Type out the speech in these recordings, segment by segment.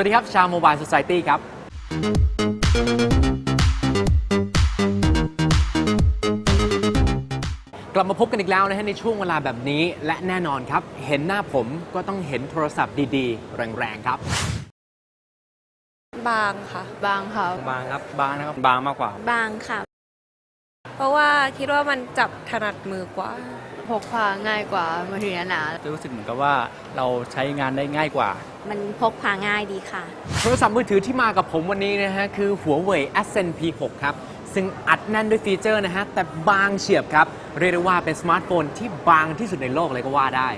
วัสดีครับ ชาวโมบาย s ซ c i ตี้ครับ กลับมาพบกันอีกแล้วนะฮะในช่วงเวลาแบบนี้ และแน่นอนครับ เห็นหน้าผมก็ต้องเห็นโทรศัพท์ดีๆ แรงๆครับ บางค่ะ บางค่ะ บางครับ บางนะครับ บางมากกว่า บางค่ะ เพราะว่าคิดว่ามันจับถนัดมือกว่า พกพาง่ายกว่ามือถือหนาจะรู้สึกเหมือนกับว่าเราใช้งานได้ง่ายกว่า มันพกพาง่ายดีค่ะ โทรศัพท์มือถือที่มากับผมวันนี้นะฮะ คือ Huawei Ascend P6 ครับ ซึ่งอัดแน่นด้วยฟีเจอร์นะฮะ แต่บางเฉียบครับ เรียกได้ว่าเป็นสมาร์ทโฟนที่บางที่สุดในโลกเลยก็ว่าได้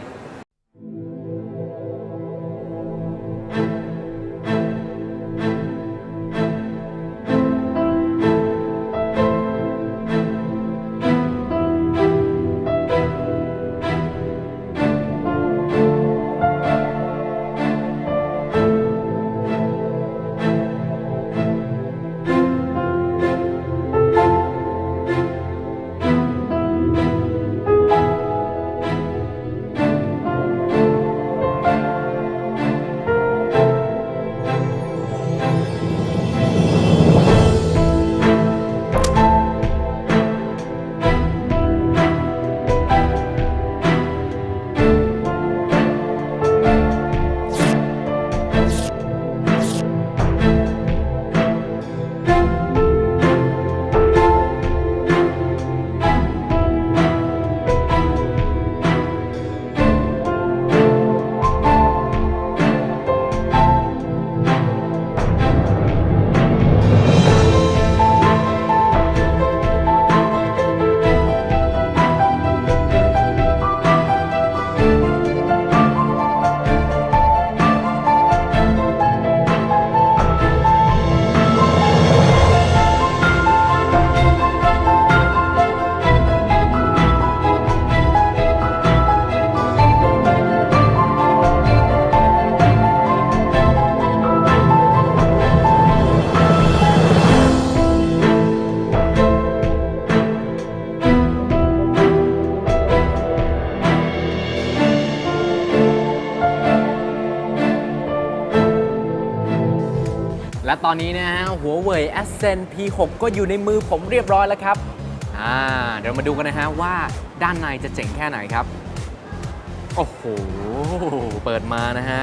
นี้นะฮะ Huawei Ascend P6 ก็อยู่ในมือผมเรียบร้อยแล้วครับอ่าเดี๋ยวมาดูกันนะฮะว่าด้านในจะเจ๋งแค่ไหนครับ โอ้โห เปิดมานะฮะ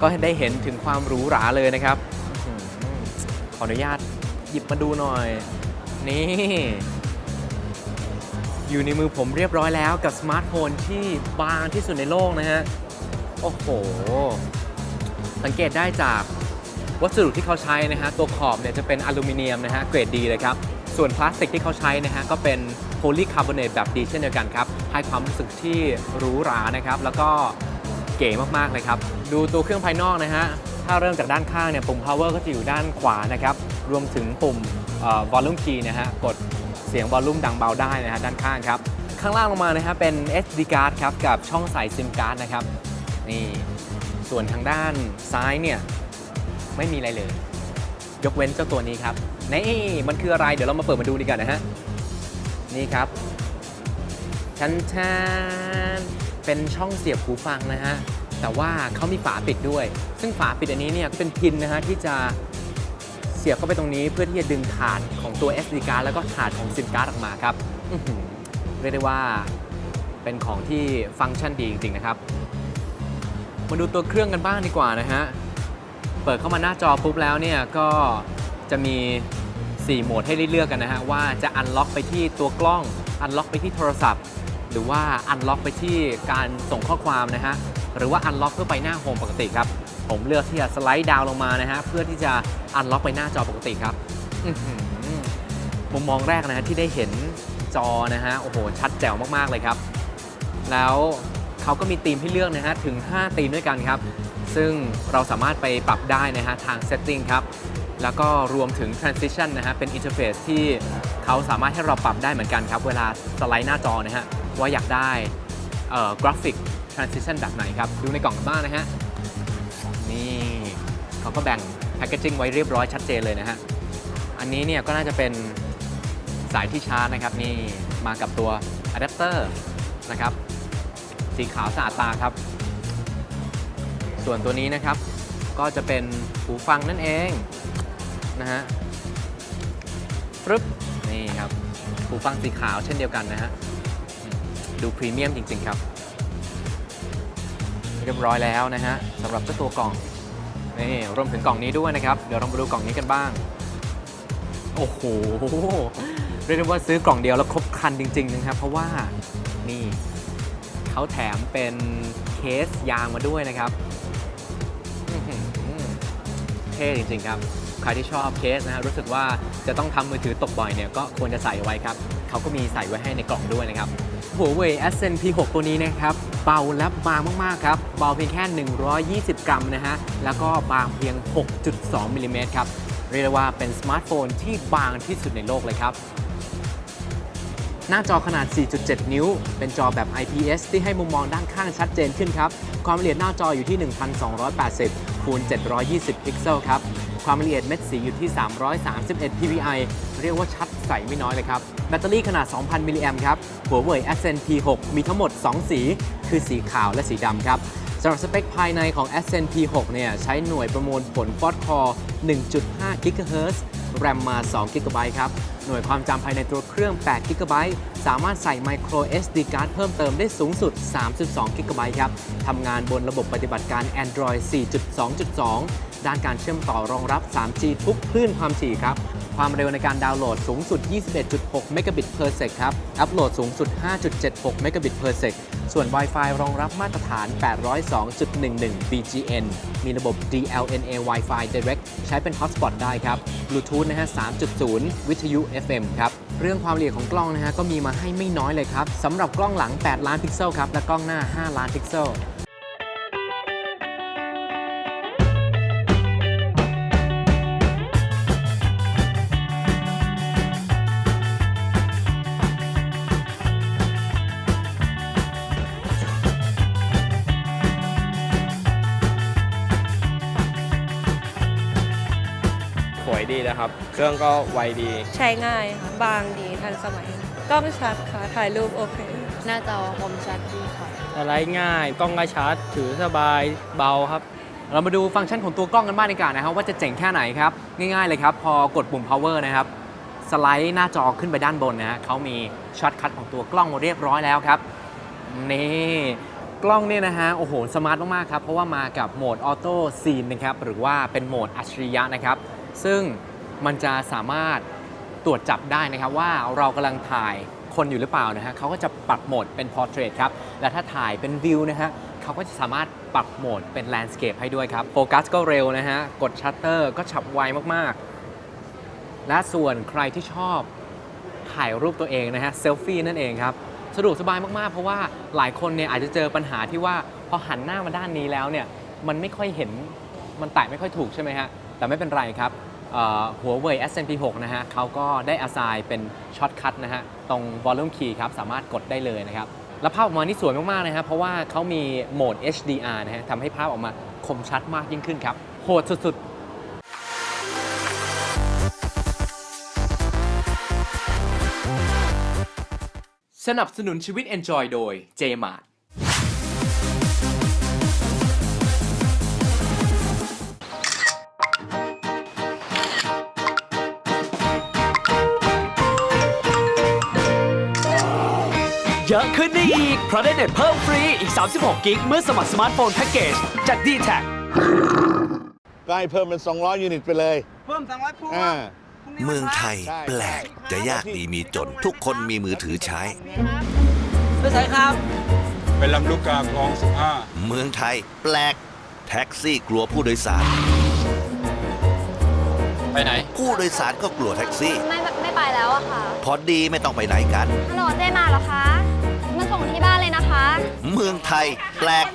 ก็ได้เห็นถึงความหรูหราเลยนะครับ ขออนุญาตหยิบมาดูหน่อย นี่ อยู่ในมือผมเรียบร้อยแล้วกับสมาร์ทโฟนที่บางที่สุดในโลกนะฮะ โอ้โห สังเกตได้จาก วัสดุที่เขาใช้นะฮะตัวขอบเนี่ยจะเป็นอลูมิเนียมนะฮะเกรดดีเลยครับ ส่วนพลาสติกที่เขาใช้นะฮะก็เป็นโพลีคาร์บอเนตแบบดีเช่นเดียวกันครับ ให้ความรู้สึกที่หรูหรานะครับ แล้วก็เก๋มากๆเลยครับ ดูตัวเครื่องภายนอกนะฮะถ้าเริ่มจากด้านข้างเนี่ยปุ่ม power ก็จะอยู่ด้านขวานะครับ รวมถึงปุ่ม volume key นะฮะกดเสียง volume ดังเบาได้นะฮะด้านข้างครับ ข้างล่างลงมานะฮะเป็น SD card ครับกับช่องใส่ SIM card นะครับนี่ส่วนทางด้านซ้ายเนี่ย ไม่มีอะไรเลย ยกเว้นเจ้าตัวนี้ครับนี่มันคืออะไร เดี๋ยวเรามาเปิดมาดูดีกันนะฮะ นี่ครับชั้นชานเป็นช่องเสียบหูฟังนะฮะ แต่ว่าเขามีฝาปิดด้วย ซึ่งฝาปิดอันนี้เนี่ยเป็นพินนะฮะที่จะเสียบเข้าไปตรงนี้เพื่อที่จะดึงถาดของตัว SD card แล้วก็ถาดของ SIM card ออกมาครับเรียกได้ว่าเป็นของที่ฟังก์ชันดีจริงๆนะครับ มาดูตัวเครื่องกันบ้างดีกว่านะฮะ เปิดเข้ามาหน้าจอปุ๊บแล้วเนี่ยก็จะมี 4 โหมดให้ได้เลือกกันนะฮะว่าจะอันล็อกไปที่ตัวกล้อง อันล็อกไปที่โทรศัพท์ หรือว่าอันล็อกไปที่การส่งข้อความนะฮะหรือว่าอันล็อกเพื่อไปหน้าโฮมปกติครับ ผมเลือกที่จะสไลด์ดาวลงมานะฮะเพื่อที่จะอันล็อกไปหน้าจอปกติครับมุมมองแรกนะฮะที่ได้เห็นจอนะฮะโอ้โหชัดแจ๋วมากๆเลยครับ แล้วเขาก็มีธีมให้เลือกนะฮะถึง 5 ธีมด้วยกันครับ ซึ่งเราสามารถไปปรับได้นะฮะทาง Setting ครับ แล้วก็รวมถึง Transition นะฮะเป็น Interface ที่เขาสามารถให้เราปรับได้เหมือนกันครับ เวลาสไลด์หน้าจอนะฮะว่าอยากได้เอ่อ Graphic Transition แบบไหนครับ ดูในกล่องกันบ้างนะฮะ นี่เขาก็แบ่ง Packaging ไว้เรียบร้อยชัดเจนเลยนะฮะ อันนี้เนี่ยก็น่าจะเป็นสายที่ชาร์จนะครับ นี่มากับตัวอะแดปเตอร์นะครับสีขาวสะอาดตาครับ ส่วนตัวนี้นะครับ ก็จะเป็นหูฟังนั่นเองนะฮะฟรึบนี่ครับหูฟังสีขาวเช่นเดียวกันนะฮะดูพรีเมียมจริง ๆ ครับ เรียบร้อยแล้วนะฮะสำหรับเจ้าตัวกล่องนี่รวมถึงกล่องนี้ด้วยนะครับ เดี๋ยวเรามาดูกล่องนี้กันบ้าง โอ้โหเรียกได้ว่าซื้อกล่องเดียวแล้วครบคันจริง ๆ นะครับ เพราะว่านี่เขาแถมเป็นเคสยางมาด้วยนะครับ ท่จริงๆครับ ใครที่ชอบเคสนะฮะรู้สึกว่าจะต้องทำมือถือตกบ่อยเนี่ยก็ควรจะใส่ไว้ครับ เขาก็มีใส่ไว้ให้ในกล่องด้วยนะครับ Huawei Ascend P6 ตัวนี้นะครับ เบาและบางมาก ๆ ครับ เบาเพียงแค่ 120 กรัมนะฮะ แล้วก็บางเพียง 6.2มิลลิเมตรครับ เรียกได้ว่าเป็นสมาร์ทโฟนที่บางที่สุดในโลกเลยครับ หน้าจอขนาด 4.7 นิ้ว เป็นจอแบบ IPS ที่ให้มุมมองด้านข้างชัดเจนขึ้นครับ ความละเอียดหน้าจออยู่ที่ 1280 คูณ720 พิกเซลครับ ความละเอียดเม็ดสีอยู่ที่ 331 ppi เรียกว่าชัดใสไม่น้อยเลยครับ แบตเตอรี่ขนาด 2,000 มิลลิแอมครับ หัวเว่ย Accent P6 มีทั้งหมด 2 สี คือสีขาวและสีดำครับ สำหรับสเปคภายในของ a s c e n P6 เนี่ยใช้หน่วยประมวลผล Quad Core 1.5 GHz แรมมา2 GB ครับ หน่วยความจำภายในตัวเครื่อง8 GB สามารถใส่ Micro SD card เพิ่มเติมได้สูงสุด 32 GB ครับ ทำงานบนระบบปฏิบัติการ Android 4.2.2 ด้านการเชื่อมต่อรองรับ 3G ทุกคลื่นความถี่ครับ ความเร็วในการดาวน์โหลดสูงสุด 21.6 Mbit per sec ครับ อัปโหลดสูงสุด 5.76 Mbit per sec ส่วน Wi-Fi รองรับมาตรฐาน 802.11 BGN มีระบบ DLNA Wi-Fi Direct ใช้เป็น Hotspot ได้ครับ Bluetooth นะฮะ 3.0 วิทยุ FM ครับ เรื่องความละเอียดของกล้องนะฮะก็มีมาให้ไม่น้อยเลยครับสำหรับกล้องหลัง 8 ล้านพิกเซลครับ และกล้องหน้า 5 ล้านพิกเซล สวยดีนะครับ เครื่องก็ไวดี ใช้ง่ายค่ะ บางดีทันสมัย กล้องชัดค่ะ ถ่ายรูปโอเค หน้าจอคมชัดดีค่ะอะไรง่าย กล้องกระชัด ถือสบายเบาครับ เรามาดูฟังก์ชันของตัวกล้องกันบ้างดีกว่านะครับว่าจะเจ๋งแค่ไหนครับ ง่ายๆเลยครับ พอกดปุ่ม power นะครับสไลด์หน้าจอขึ้นไปด้านบนนะฮะเขามีช็อตคัทของตัวกล้องมาเรียบร้อยแล้วครับนี่กล้องเนี่ยนะฮะโอ้โห สมาร์ทมาก ๆ ครับ เพราะว่ามากับโหมดออโต้ซีนนะครับ หรือว่าเป็นโหมดอัจฉริยะนะครับ ซึ่งมันจะสามารถตรวจจับได้นะครับว่าเรากำลังถ่ายคนอยู่หรือเปล่านะฮะเขาก็จะปรับโหมดเป็น Portrait ครับ และถ้าถ่ายเป็นวิวนะฮะเขาก็จะสามารถปรับโหมดเป็น Landscape ให้ด้วยครับ โฟกัสก็เร็วนะฮะ กดชัตเตอร์ก็ฉับไวมากๆ และส่วนใครที่ชอบถ่ายรูปตัวเองนะฮะเซลฟี่นั่นเองครับสะดวกสบายมากๆ เพราะว่าหลายคนเนี่ยอาจจะเจอปัญหาที่ว่าพอหันหน้ามาด้านนี้แล้วเนี่ยมันไม่ค่อยเห็นมันแตะไม่ค่อยถูกใช่ไหมฮะ แต่ไม่เป็นไรครับเอ่อ Huawei Ascend P6 นะฮะเขาก็ได้อา i g n เป็นช็อตคัทนะฮะ ตรง Volume Key ครับ สามารถกดได้เลยนะครับ แล้วภาพออกมานี่สวยมาก ๆ นะฮะเพราะว่าเขามีโหมด HDR นะฮะทำให้ภาพออกมาคมชัดมากยิ่งขึ้นครับ โหดสุด ๆสนับสนุนชีวิต Enjoy โดย JMart เยอะขึ้นได้อีก เพราะได้เน็ตเพิ่มฟรีอีก 36 กิกเมื่อสมัครสมาร์ทโฟนแพ็กเกจจาก d t แทก็ให้เพิ่มเป็น 200 ยูนิตไปเลย เพิ่มสองร้อยพวงอ่า เมืองไทยใช่แปลกใช่จะยากดีมีจน ทุกคนมีมือถือใช้ไม่ใช่ครับ เป็นลำลูกกาคลองสิบห้าเมืองไทยแปลก แท็กซี่กลัวผู้โดยสารไปไหน ผู้โดยสารก็กลัวแท็กซี่ ไม่ไม่ไปแล้วอะค่ะ พอดีไม่ต้องไปไหนกัน ฮัลโหลเจมาเหรอคะมา ส่งที่บ้านเลยนะคะ เมืองไทยแปลก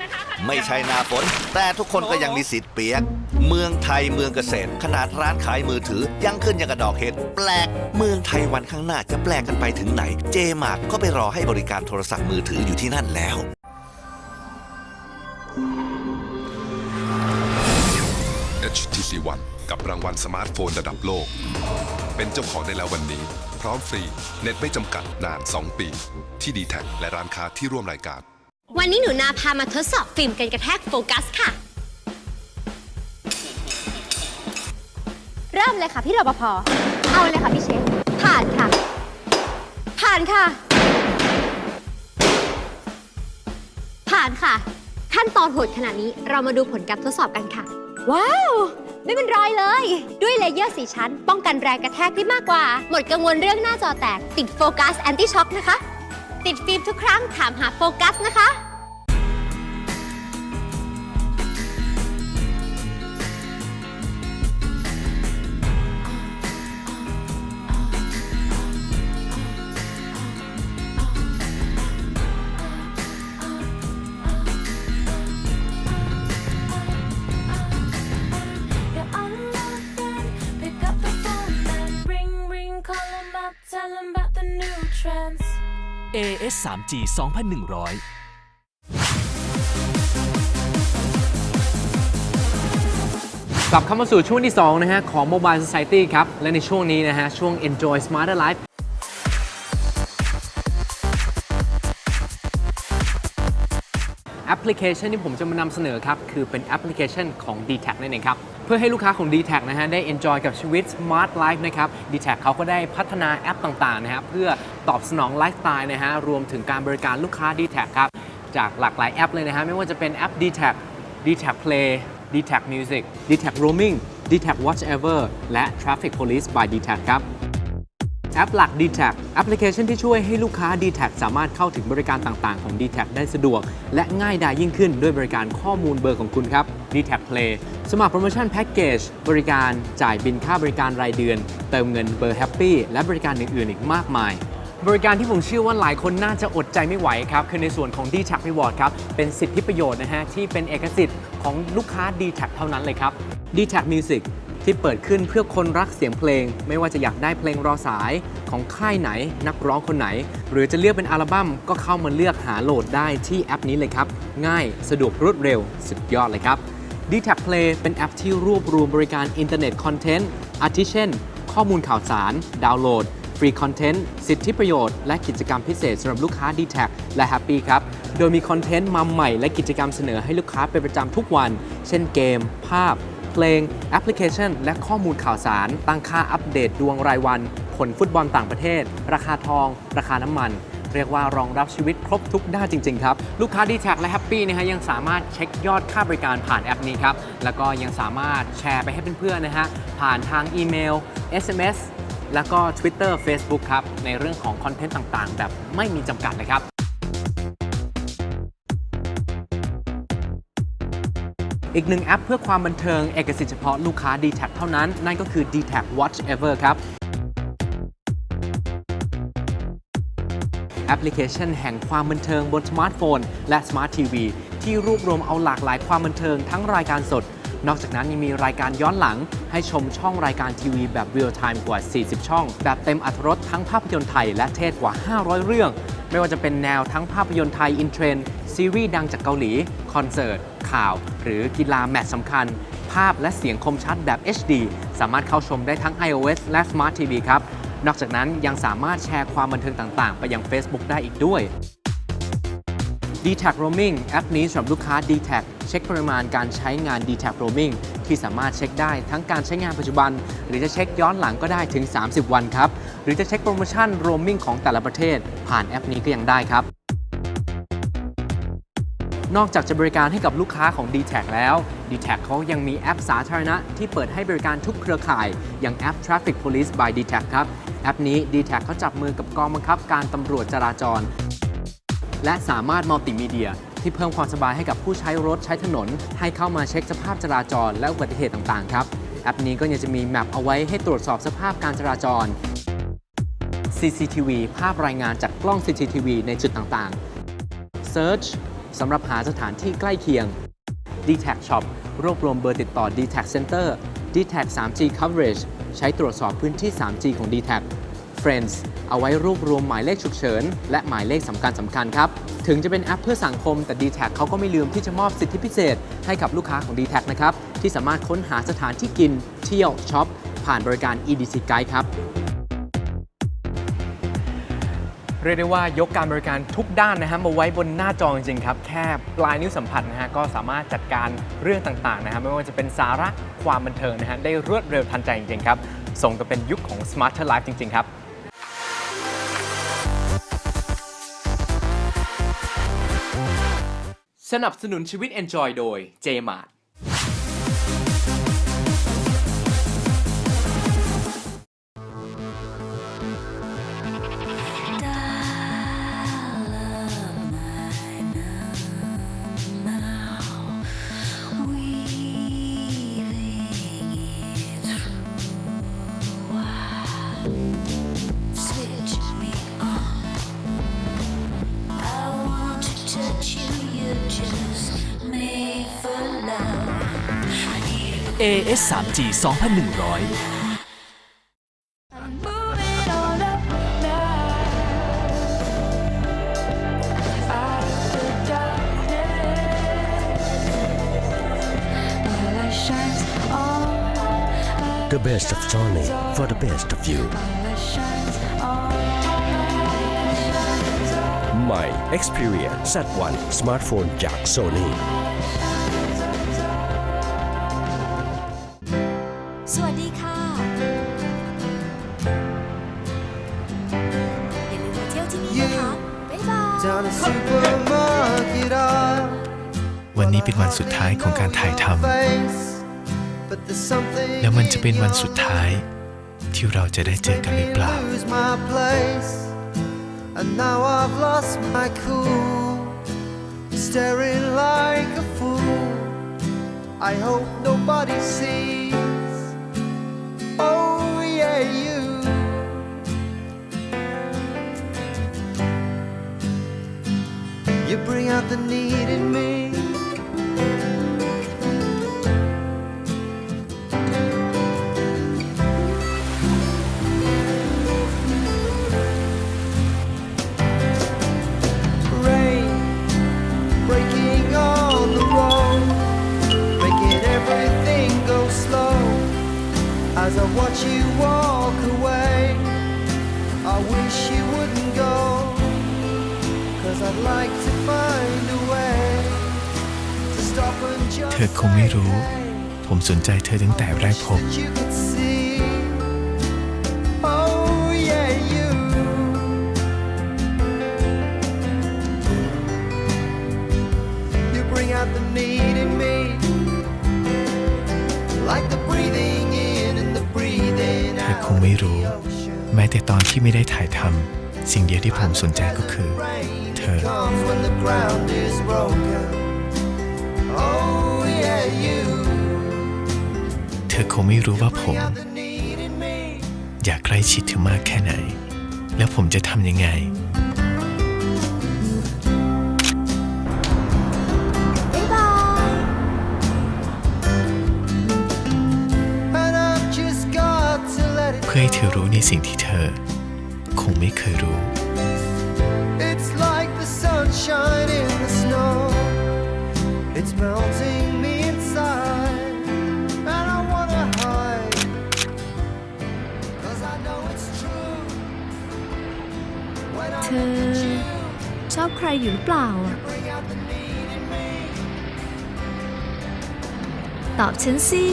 ไม่ใช่หนาฝน แต่ทุกคนก็ยังมีสิทธิ์เปียก เมืองไทยเมืองเกษตร ขนาดร้านขายมือถือ ยังขึ้นยังกระดอกเห็ดแปลก เมืองไทยวันข้างหน้าจะแปลกกันไปถึงไหน เจมาร์ก็ไปรอให้บริการโทรศัพท์มือถืออยู่ที่นั่นแล้ว HTC One กับรางวัลสมาร์ทโฟนระดับโลก เป็นเจ้าของได้แล้ววันนี้ พร้อมฟรี เน็ตไม่จำกัดนาน 2 ปี ที่ d t แทและร้านค้าที่ร่วมรายการ วันนี้หนูนาพามาทดสอบฟิล์มกันกระแทกโฟกัสค่ะริ่มเลยค่ะพี่รปภเอาเลยค่ะพี่เชฟผ่านค่ะ ผ่านค่ะ ผ่านค่ะ ขั้นตอนโหดขนาดนี้เรามาดูผลการทดสอบกันค่ะ ว้าว ไม่เป็นรอยเลย ด้วยเลเยอร์สีชั้น ป้องกันแรงกระแทกได้มากกว่า หมดกังวลเรื่องหน้าจอแตก ติดโฟกัสแอนตี้ช็อคนะคะ ติดฟิล์มทุกครั้งถามหาโฟกัสนะคะ S 3G 2100 กลับเข้ามาสู่ช่วงที่ 2 นะฮะ ของ Mobile Society ครับ และในช่วงนี้นะฮะ ช่วง Enjoy Smarter Life แอปพลิเคชันที่ผมจะมานำเสนอครับ คือเป็นแอปพลิเคชันของ d t แทนั่นเองครับ เพื่อให้ลูกค้าของ d t แทนะฮะได้ enjoy กับชีวิต Smart Life นะครับ d t แทเขาก็ได้พัฒนาแอปต่างๆนะฮะเพื่อตอบสนองไลฟ์สไตล์นะฮะรวมถึงการบริการลูกค้า d t แทครับ จากหลากหลายแอปเลยนะฮะไม่ว่าจะเป็นแอป d t แท d t แท Play d t แท Music d t แท Roaming d t แท Watch Ever และ Traffic Police by d t แทครับ แอปหลัก d t แทแอปพลิเคชันที่ช่วยให้ลูกค้า d t แทสามารถเข้าถึงบริการต่างๆ ของ d t แทได้สะดวก และง่ายดายยิ่งขึ้นด้วยบริการข้อมูลเบอร์ของคุณครับ d t แท Play สมัครโปรโมชั่นแพ็กเกจบริการจ่ายบินค่าบริการรายเดือน เติมเงินเบอร์แฮปปี้และบริการอื่นๆ อีกมากมายบริการที่ผมเชื่อว่าหลายคนน่าจะอดใจไม่ไหวครับ คือในส่วนของ d t แท Reward ครับ เป็นสิทธิประโยชน์นะฮะ ที่เป็นเอกสิทธิ์ของลูกค้า d t แทเท่านั้นเลยครับ d t แท Music ที่เปิดขึ้นเพื่อคนรักเสียงเพลง ไม่ว่าจะอยากได้เพลงรอสายของค่ายไหน นักร้องคนไหน หรือจะเลือกเป็นอัลบั้มก็เข้ามาเลือกหาโหลดได้ที่แอปนี้เลยครับ ง่ายสะดวกรวดเร็ว สุดยอดเลยครับ d t แท Play เป็นแอปที่รวบรวมบริการอินเทอร์เน็ตคอนเทนต์อาทิเช่น ข้อมูลข่าวสาร ดาวน์โหลดฟรีคอนเทนต์สิทธิประโยชน์และกิจกรรมพิเศษสำหรับลูกค้า d t แทและ Happy ครับ โดยมีคอนเทนต์มาใหม่และกิจกรรมเสนอให้ลูกค้าเป็นประจำทุกวัน เช่นเกม ภาพ เพลง แอปพลิเคชัน และข้อมูลข่าวสาร ตั้งค่าอัปเดตดวงรายวัน ผลฟุตบอลต่างประเทศ ราคาทอง ราคาน้ำมันเรียกว่ารองรับชีวิตครบทุกด้านจริง ๆ ครับ ลูกค้า d t แท็และ Happy นะฮะยังสามารถเช็คยอดค่าบริการผ่านแอปนี้ครับ แล้วก็ยังสามารถแชร์ไปให้เพื่อนๆนะฮะผ่านทางอีเมล SMS แล้วก็ Twitter Facebook ครับ ในเรื่องของคอนเทนต์ต่างๆ แบบไม่มีจำกัดเลยครับ อีกหนึ่งแอปเพื่อความบันเทิงเอกสิทธิ์เฉพาะลูกค้า d t แทเท่านั้น นั่นก็คือ d t แท Watch Ever ครับแอปพลิเคชันแห่งความบันเทิงบนสมาร์ทโฟน และสมาร์ททีวีที่รวบรวมเอาหลากหลายความบันเทิงทั้งรายการสด นอกจากนั้นยังมีรายการย้อนหลัง ให้ชมช่องรายการทีวีแบบเรียลไทม์กว่า 40 ช่อง แบบเต็มอัตรรสทั้งภาพยนตร์ไทยและเทศกว่า 500 เรื่อง ไม่ว่าจะเป็นแนวทั้งภาพยนตร์ไทยอินเทรนด์ซีรีส์ดังจากเกาหลี คอนเสิร์ต ข่าว หรือกีฬาแมตช์สำคัญ ภาพและเสียงคมชัดแบบ HD สามารถเข้าชมได้ทั้ง iOS และ Smart TV ครับ นอกจากนั้นยังสามารถแชร์ความบันเทิงต่างๆ ไปยัง Facebook ได้อีกด้วย d t แท Roaming แอปนี้สำหรับลูกค้า d t แทเช็คปริมาณการใช้งาน d t แท Roaming ที่สามารถเช็คได้ทั้งการใช้งานปัจจุบัน หรือจะเช็คย้อนหลังก็ได้ถึง 30 วันครับ หรือจะเช็คโปรโมชั่น roaming ของแต่ละประเทศ ผ่านแอปนี้ก็ยังได้ครับ นอกจากจะบริการให้กับลูกค้าของ d t แทแล้ว d t แทเขายังมีแอปสาธารณะที่เปิดให้บริการทุกเครือข่าย อย่างแอป Traffic Police by d t แทครับ แอปนี้ d t แทเขาจับมือกับกองบังคับการตำรวจจราจร และสามารถมัลติมีเดียที่เพิ่มความสบายให้กับผู้ใช้รถใช้ถนน ให้เข้ามาเช็คสภาพจราจร และอุบัติเหตุต่างๆครับ แอปนี้ก็ยังจะมีแมปเอาไว้ให้ตรวจสอบสภาพการจราจร CCTV ภาพรายงานจากกล้อง CCTV ในจุดต่างๆ Search สำหรับหาสถานที่ใกล้เคียง d t a c Shop รวบรวมเบอร์ติดต่อ d t a c Center d t a c 3G Coverage ใช้ตรวจสอบพื้นที่ 3G ของ d t a c Friends เอาไว้รวบรวมหมายเลขฉุกเฉิน และหมายเลขสำคัญสำคัญครับ ถึงจะเป็นแอปเพื่อสังคมแต่ d t แทเขาก็ไม่ลืมที่จะมอบสิทธิพิเศษ ให้กับลูกค้าของ d t แทนะครับ ที่สามารถค้นหาสถานที่กิน เที่ยวช็อปผ่านบริการ EDC Guide ครับ เรียกได้ว่ายกการบริการทุกด้านนะฮะมาไว้บนหน้าจอจริงๆครับแค่ปลายนิ้วสัมผัสนะฮะก็สามารถจัดการเรื่องต่างๆนะฮะไม่ว่าจะเป็นสาระความบันเทิงนะฮะได้รวดเร็วทันใจจริงๆครับสมกับเป็นยุคของ Smarter Life จริง ๆ ครับสนับสนุนชีวิต Enjoy โดย JMart AS 3G 2100 The best of Sony for the best of you ใหม่ Xperia Z1 สมาร์ทโฟนจาก Sony สวัสดีค่ะ อย่าลืมมาเที่ยวที่นี่นะคะ บ๊ายบายวันนี้เป็นวันสุดท้ายของการถ่ายทำแล้วมันจะเป็นวันสุดท้าย ที่เราจะได้เจอกันหรือเปล่า And now I've lost my cool, staring like a fool. I hope nobody sees. Oh, yeah, you. You bring out the need in me. เธอคงไม่รู้ ผมสนใจเธอตั้งแต่แรกพบ that you could see. Oh, yeah, you. You bring out the need in me, like the breathing in and the breathing เธอ out. คงไม่รู้ of the ocean. แม้แต่ตอนที่ไม่ได้ถ่ายทำ สิ่งเดียวที่ผมสนใจก็คือ Rain เธอ comes when the ground is broken. Oh, yeah, you. เธอคงไม่รู้ว่าผม Bring out the need in me. อยากใกล้ชิดเธอมากแค่ไหน แล้วผมจะทำยังไง บ๊ายบาย And I've just got to let it เพื่อให้เธอรู้ในสิ่งที่เธอ คงไม่เคยรู้ ใครอยู่หรือเปล่า bring out the need in me. ตอบฉันสิ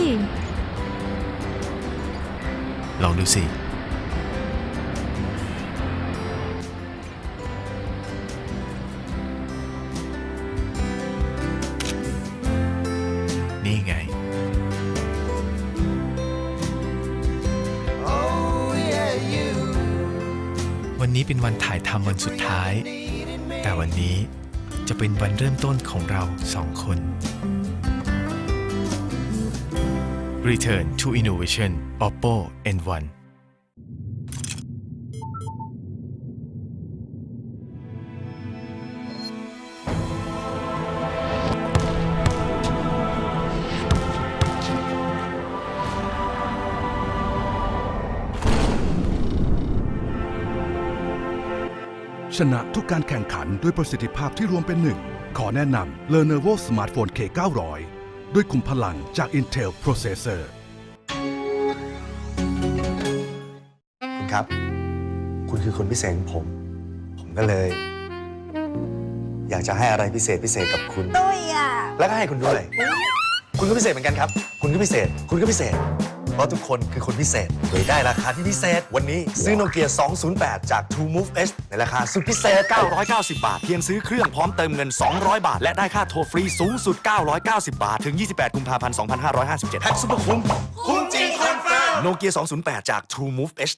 ลองดูสิ นี่ไง Oh, yeah, you. วันนี้เป็นวันถ่ายทำวันสุดท้าย วันนี้จะเป็นวันเริ่มต้นของเราสองคน Return to Innovation Oppo N1 ชนะทุกการแข่งขันด้วยประสิทธิภาพที่รวมเป็นหนึ่ง ขอแนะนำ Lenovo Smartphone K900 ด้วยคุมพลังจาก Intel Processor คุณครับ คุณคือคนพิเศษของผม ผมก็เลย อยากจะให้อะไรพิเศษพิเศษกับคุณ ตุ้ยอะ แล้วก็ให้คุณด้วย คุณก็พิเศษเหมือนกันครับ คุณก็พิเศษ คุณก็พิเศษ เพราะทุกคนคือคนพิเศษโดยได้ราคาที่พิเศษ วันนี้ซื้อโนเกีย 208 จาก True Move H ในราคาสุดพิเศษ 990 บาท เพียงซื้อเครื่องพร้อมเติมเงิน 200 บาท และได้ค่าโทรฟรีสูงสุด 990 บาท ถึง 28 กุมภาพันธ์ 2557แพ็คซุปเปอร์คุ้มคุ้มจริงคอนเฟิร์มโนเกีย 208 จาก True Move H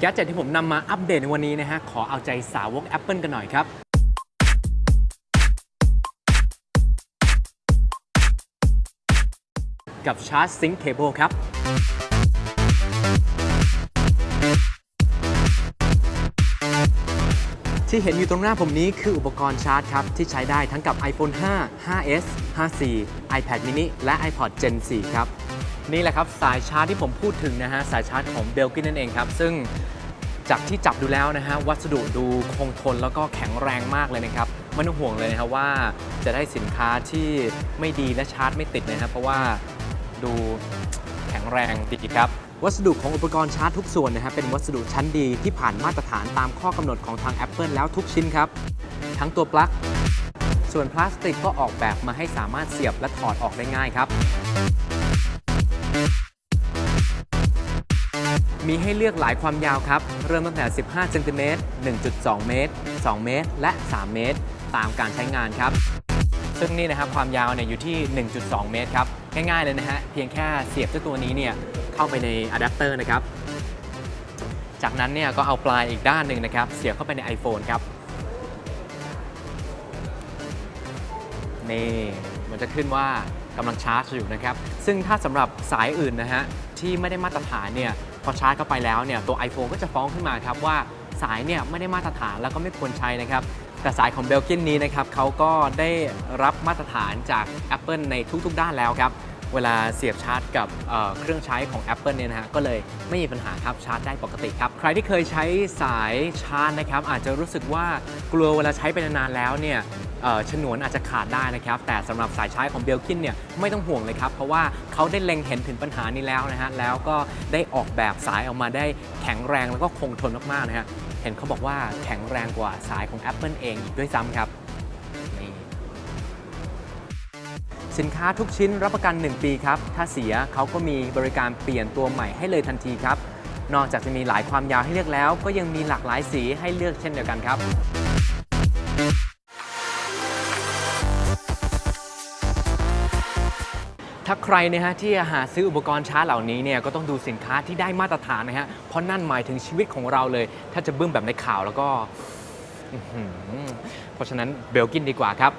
แกดเจ็ตที่ผมนำมาอัปเดตในวันนี้นะฮะ ขอเอาใจสาวก Apple กันหน่อยครับ กับชาร์จซิงค์เคเบิลครับที่เห็นอยู่ตรงหน้าผมนี้คืออุปกรณ์ชาร์จครับ ที่ใช้ได้ทั้งกับ iPhone 5 5s 5c iPad mini และ iPod Gen 4 ครับ นี่แหละครับสายชาร์จที่ผมพูดถึงนะฮะ สายชาร์จของเบลกินนั่นเองครับ ซึ่งจากที่จับดูแล้วนะฮะ วัสดุดูคงทนแล้วก็แข็งแรงมากเลยนะครับไม่ต้องห่วงเลยนะครับว่าจะได้สินค้าที่ไม่ดีและชาร์จไม่ติดนะครับเพราะว่า ดูแข็งแรงดีครับ วัสดุของอุปกรณ์ชาร์จทุกส่วนนะฮะเป็นวัสดุชั้นดีที่ผ่านมาตรฐานตามข้อกำหนดของทาง Apple แล้วทุกชิ้นครับ ทั้งตัวปลั๊ก ส่วนพลาสติกก็ออกแบบมาให้สามารถเสียบและถอดออกได้ง่ายครับมีให้เลือกหลายความยาวครับ เริ่มตั้งแต่ 15 เซนติเมตร 1.2 เมตร 2 เมตร และ 3 เมตร ตามการใช้งานครับ ซึ่งนี่นะครับความยาวเนี่ยอยู่ที่ 1.2 เมตรครับ ง่ายๆเลยนะฮะ เพียงแค่เสียบเจ้าตัวนี้เนี่ยเข้าไปในอะแดปเตอร์นะครับ จากนั้นเนี่ยก็เอาปลายอีกด้านหนึ่งนะครับ เสียบเข้าไปใน iPhone ครับ นี่มันจะขึ้นว่ากำลังชาร์จอยู่นะครับ ซึ่งถ้าสำหรับสายอื่นนะฮะที่ไม่ได้มาตรฐานเนี่ยพอชาร์จเข้าไปแล้วเนี่ยตัว iPhone ก็จะฟ้องขึ้นมาครับว่าสายเนี่ยไม่ได้มาตรฐานแล้วก็ไม่ควรใช้นะครับ แต่สายของเบลกินนี้นะครับเขาก็ได้รับมาตรฐานจาก Apple ในทุกๆ ด้านแล้วครับ เวลาเสียบชาร์จกับเเครื่องใช้ของ Apple เนี่ยนะฮะก็เลยไม่มีปัญหาครับชาร์จได้ปกติครับ ใครที่เคยใช้สายชาร์จนะครับอาจจะรู้สึกว่ากลัวเวลาใช้ไปนานๆแล้วเนี่ยฉนวนอาจจะขาดได้นะครับ แต่สำหรับสายชาร์จของเบลกินเนี่ยไม่ต้องห่วงเลยครับ เพราะว่าเขาได้เล็งเห็นถึงปัญหานี้แล้วนะฮะแล้วก็ได้ออกแบบสายออกมาได้แข็งแรงแล้วก็คงทนมากๆนะฮะ ห็นเขาบอกว่าแข็งแรงกว่าสายของ Apple เองอีกด้วยซ้ำครับนี่สินค้าทุกชิ้นรับประกัน 1 ปีครับ ถ้าเสียเขาก็มีบริการเปลี่ยนตัวใหม่ให้เลยทันทีครับ นอกจากจะมีหลายความยาวให้เลือกแล้ว ก็ยังมีหลากหลายสีให้เลือกเช่นเดียวกันครับ ถ้าใครนะฮะที่จะหาซื้ออุปกรณ์ชาร์จเหล่านี้เนี่ยก็ต้องดูสินค้าที่ได้มาตรฐานนะฮะเพราะนั่นหมายถึงชีวิตของเราเลย ถ้าจะบึ้มแบบในข่าวแล้วก็อื้อหือเพราะฉะนั้นเบลกินดีกว่าครับ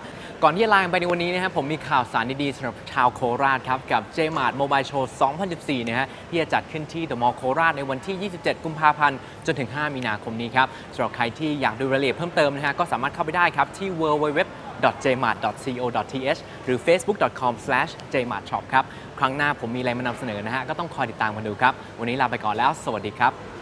ก่อนที่จะลากันไปในวันนี้นะครับผมมีข่าวสารดีๆสำหรับชาวโคราชครับ กับ j m a r t Mobile Show 2014 นะฮะที่จะจัดขึ้นที่ The Mall โคราชในวันที่ 27 กุมภาพันธ์ จนถึง 5 มีนาคมนี้ครับสำหรับใครที่อยากดูรายละเอียดเพิ่มเติมนะฮะก็สามารถเข้าไปได้ครับที่ www.jmart.co.th หรือ facebook.com/jmartshop ครับ ครั้งหน้าผมมีอะไรมานำเสนอนะฮะ ก็ต้องคอยติดตามกันดูครับ วันนี้ลาไปก่อนแล้ว สวัสดีครับ